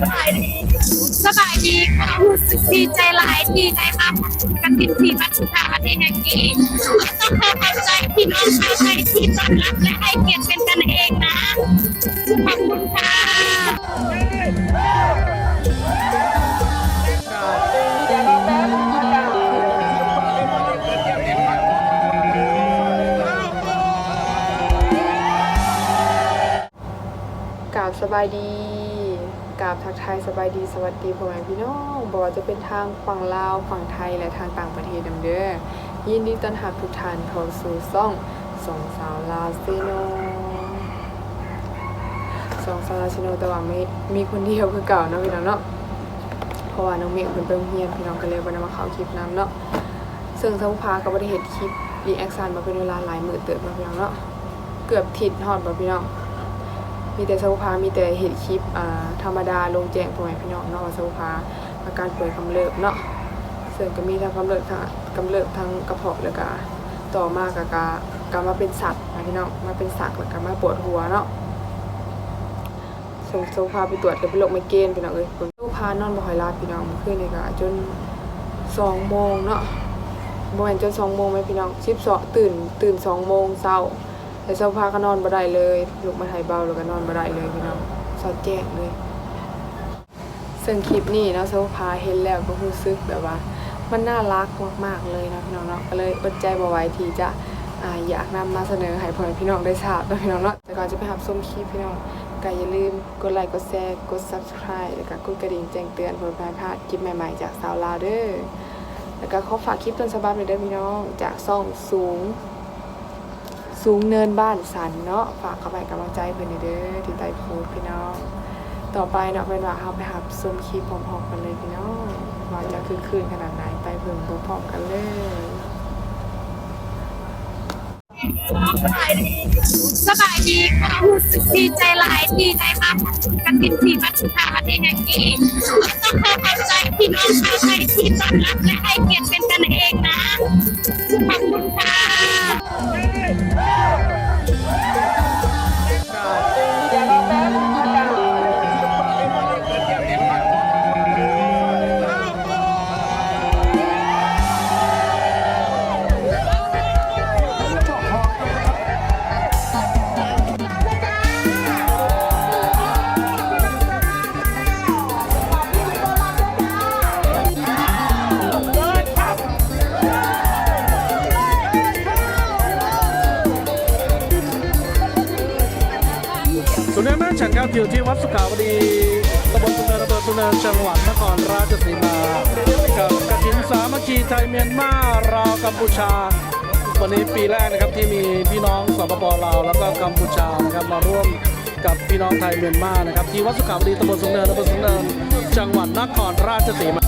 สบายดีสบายดีรู้สึกดีใจหลายดีใจมากกันติดทีมรัชกาประเทศแห่งนี้ต้องขอขอบใจพี่น้องชาวไทยที่ต้อนรับและให้เกียรติเป็นกันเองนะ ขอบคุณค่ะกราบสบายดี กราบทักทายสบายดีสวัสดีพ่อแม่พี่น้องบอกว่าจะเป็นทางฝั่งลาวฝั่งไทยและทางต่างประเทศนำเด้อยินดีต้อนรับทุกท่านเข้าสู่ซ่องสองสาวลาวซีโนสองสาวลาวซีโนแต่ว่าไม่มีคนเดียวคือเก่าเนาะพี่น้องเนาะเพราะว่าน้องเมฆเพิ่นไปโรงเรียนพี่น้องก็เลยบ่ได้มาเข้าคลิปนํเนาะซึ่งสาวพาก็บ่ได้เฮ็ดคลิปรีแอคชั่นมาเป็นเวลาหลายมื้อเติบเนาพี่น้องเนาะเกือบทิศฮอดบ่พี่น้อง มีแต่สาพามีแต่เห็นคลิปอ่าธรรมดาลงแจ้งพ่อแม่พี่น้องเนาะว่าสาพาอาการป่วยกำเริบเนาะซึ่งก็มีทั้งกำเริบทั้งกำเริบทั้งกระเพาะแล้วก็ต่อมากกะกะมาเป็นสัตว์นะพี่น้องมาเป็นสัตว์แล้วก็มาปวดหัวเนาะส่งสาพาไปตรวจก็เป็นโรคไมเกรนพี่น้องเอ้ยเสาพานอนบ่ค่อยลับพี่น้องเมื่อคืนนี่ก็จน2โมงเนาะบ่แม่นจน2โมงไหมพี่น้อง12ตื่นตื่น2โมงเช้า แต่เช้าพาก็นอนบ่ได้เลยลุกมาถ่ายเบาแล้วก็นอนบ่ได้เลยพี่น้องสอดแจ้งเลยซึ่งคลิปนี้นะเช้าพาเห็นแล้วก็รู้สึกแบบว่า มันน่ารักมากๆเลยนะพี่น้องเนาะก็เลยอดใจบ่ไหวที่จะอยากนำมาเสนอให้พ่อแม่พี่น้องได้ทราบนะพี่น้องเนาะแต่ก่อนจะไปรับชมคลิปพี่น้องก็อย่าลืมกดไลค์กดแชร์กด Subscribe แล้วก็กดกระดิ่งแจ้งเตือนเพื่อไม่พลาดคลิปใหม่ๆจากสาวลาวเด้อแล้วก็ขอฝากคลิปต้นฉบับหน่อยเด้อพี่น้องจากซ่องสูง สูงเนินบ้านสันเนาะฝากเข้าไปกำลังใจเพื่อนเด้อที่ใต้โพสพี่น้อง ต่อไปเนาะเป็นว่าเราไปหับซุมคลิปพร้อมๆกันเลยพี่น้องว่าจะคือคืนขนาดไหนไปเพิ่มพร้อมๆกันเลยสบายดีดีใจหลายดีใจมากกันติดทีมรัชกาประเทศแห่งนี้ต้องขอขอบใจพี่น้องชาวไทยที่ต้อนรับและให้เกียรติเป็นกันเองนะขอบคุณค่ะ สุ อยู่ที่วัดสุขาวดีตำบลสุนเนินอำเภอสุนเนินจังหวัดนครราชสีมากับกฐินสามัคคีไทยเมียนมาราวกัมพูชา วันนี้ปีแรกนะครับที่มีพี่น้องสปปลาวแล้วก็กัมพูชานะครับมาร่วมกับพี่น้องไทยเมียนมานะครับที่วัดสุขาวดีตำบลสุนเนินอำเภอสุนเนินจังหวัดนครราชสีมา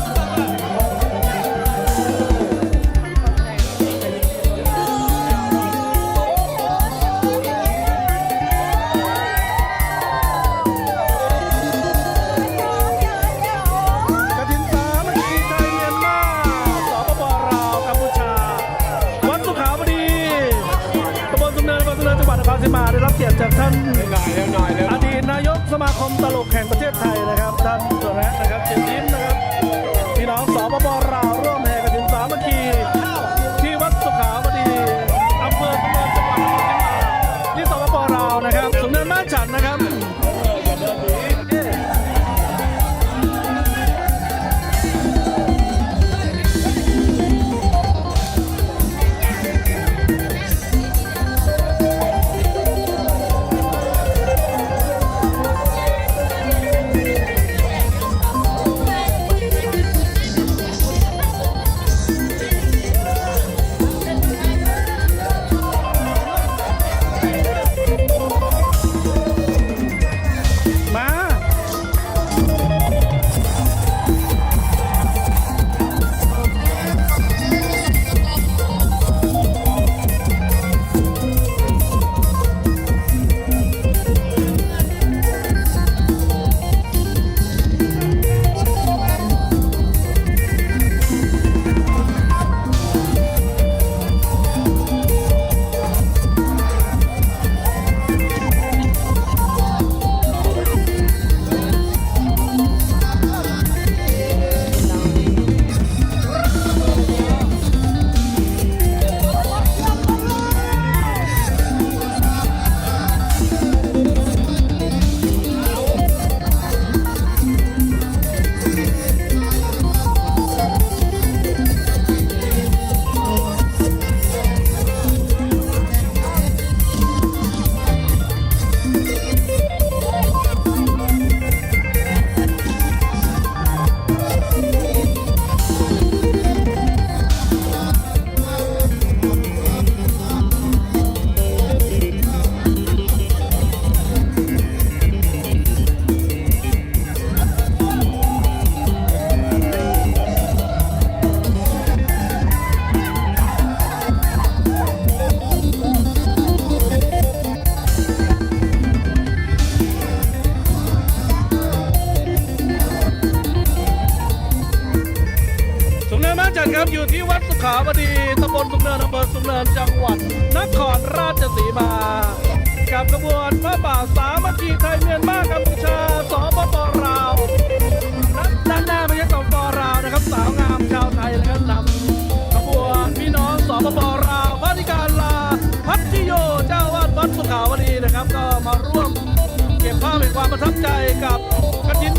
มตลกแห่งประเทศไทยนะครับท่านสุรแระนะ สุนเนินอำเภอสุนเนินจังหวัด นครราชสีมา กับขบวนพระป่าสามัคคีไทยเมียนมากัมพูชาสปปลาวด้านหน้าไม่ใช่สปปลาวนะครับ สาวงามชาวไทยนะครับนำขบวนพี่น้องสปปลาวพระธิการลาพัทธิโยเจ้าวาดวัดสุขาวดีนะครับ ก็มาร่วม เก็บภาพเป็นความประทับใจกับกฐิน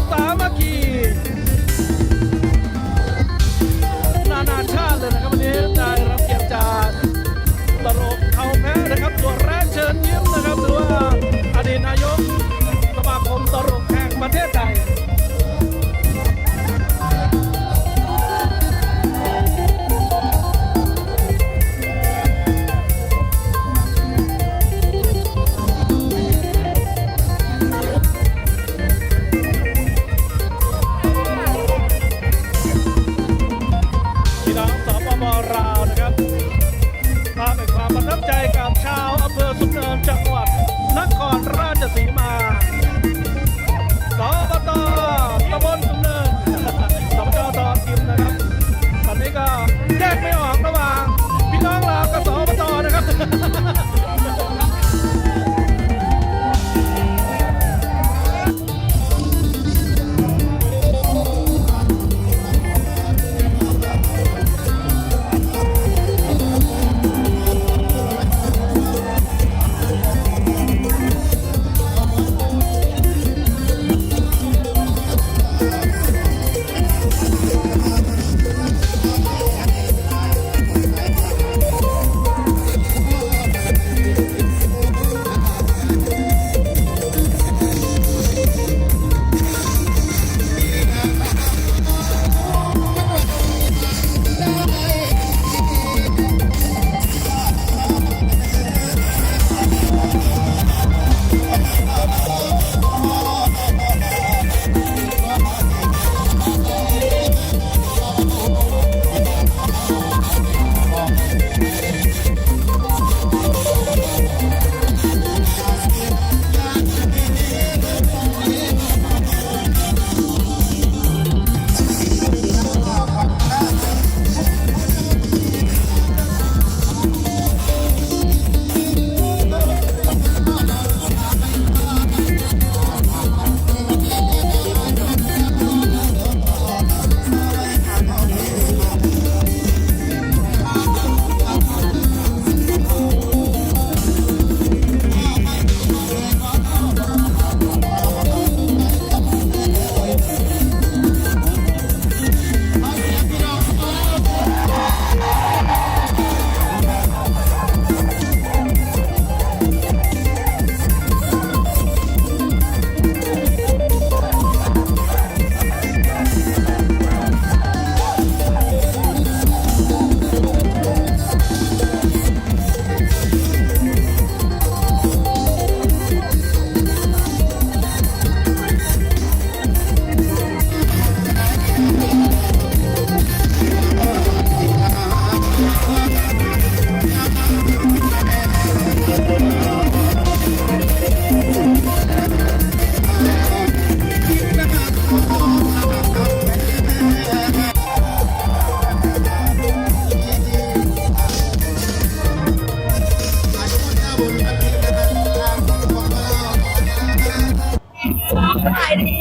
บายดี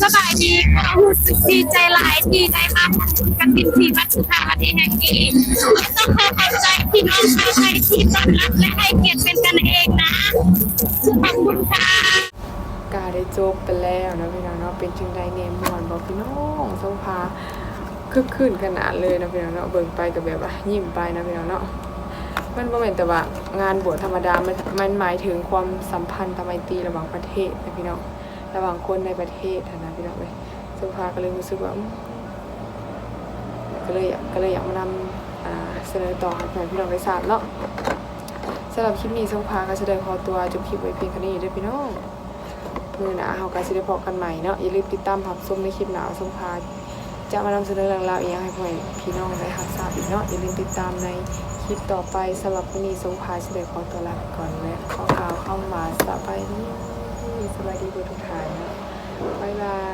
สบายดีรู้สึกดีใจหลายดีใจมากกันกินที่วัดสุขาวดีแห่งนี้ต้องขอขอบใจพี่น้องชาวไทยที่ต้อนรับและให้เกียรติเป็นกันเองนะขอบคุณค่ะกาได้จบไปแล้วนะพี่น้องเนาะเป็นจึงได้เนมมวนบอกพี่น้องโซฟาคึกคืนขนาดเลยนะพี่น้องเนาะเบิ่งไปกับแบบว่ายิ้มไปนะพี่น้องเนาะมันบ่แม่นแต่ว่างานบวชธรรมดา มันมันหมายถึงความสัมพันธ์ทไมตรีระหว่างประเทศนะพี่น้อง ระหว่างคนในประเทศนะพี่น้องเว้ยโซฟาก็เลยรู้สึกว่าอืมก็เลยอยากก็เลยอยากมานำเสนอต่อให้พี่น้องได้ทราบเนาะสำหรับคลิปนี้โซฟาก็จะได้ขอตัวจบคลิปไว้เพียงแค่นี้เด้อพี่น้องมือหนาเฮาก็สิได้พบกันใหม่เนาะอย่าลืมติดตามรับชมในคลิปหนาสมพาจะมานำเสนอเรื่องราวอีกอย่างให้พ่อแม่พี่น้องได้รับทราบอีกเนาะอย่าลืมติดตามในคลิปต่อไปสำหรับวันนี้สมพาสิได้ขอตัวลาไปก่อนและขอข่าวเข้ามาสบายดี สบายดีทุกท่านนะบ๊ายบาย